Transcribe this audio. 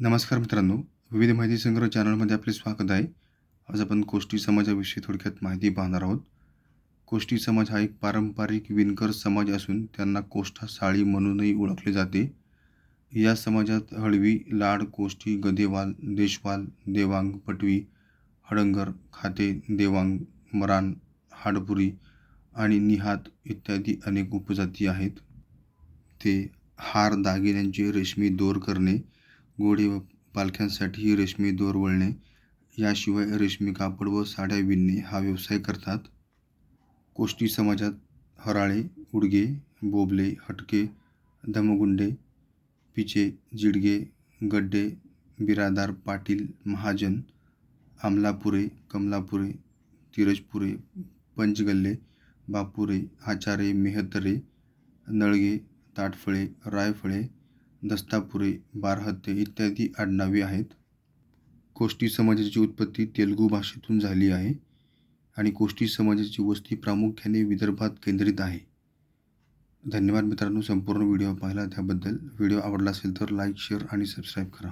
नमस्कार मित्रांनो. विविध माहिती संग्रह चॅनलमध्ये आपले स्वागत आहे. आज आपण कोष्टी समाजाविषयी थोडक्यात माहिती पाहणार आहोत. कोष्टी समाज हा एक पारंपरिक विणकर समाज असून त्यांना कोष्ठा साळी म्हणूनही ओळखले जाते. या समाजात हळवी लाड कोष्टी गदेवाल देशवाल देवांग पटवी हडंगर खाते देवांग मरान हाडपुरी आणि निहात इत्यादी अनेक उपजाती आहेत. ते हार दागिन्यांचे रेशमी दोर करणे घोडे व पालख्यांसाठी रेशमी दोर वळणे याशिवाय रेशमी कापड व साड्या विणणे हा व्यवसाय करतात. कोष्टी समाजात हराळे उडगे बोबले हटके धमगुंडे पिचे जिडगे गड्डे बिरादार पाटील महाजन आमलापुरे कमलापुरे तिरजपुरे पंचगल्ले बापुरे आचारे मेहतरे नळगे ताटफळे रायफळे दस्तापुरे बारहत्ते इत्यादी आडनावे आहेत. कोष्टी समाजाची उत्पत्ती तेलुगू भाषेतून झाली आहे आणि कोष्टी समाजाची वस्ती प्रामुख्याने विदर्भात केंद्रित आहे. धन्यवाद मित्रांनो संपूर्ण व्हिडिओ पाहिला त्याबद्दल. व्हिडिओ आवडला असेल तर लाईक शेअर आणि सबस्क्राईब करा.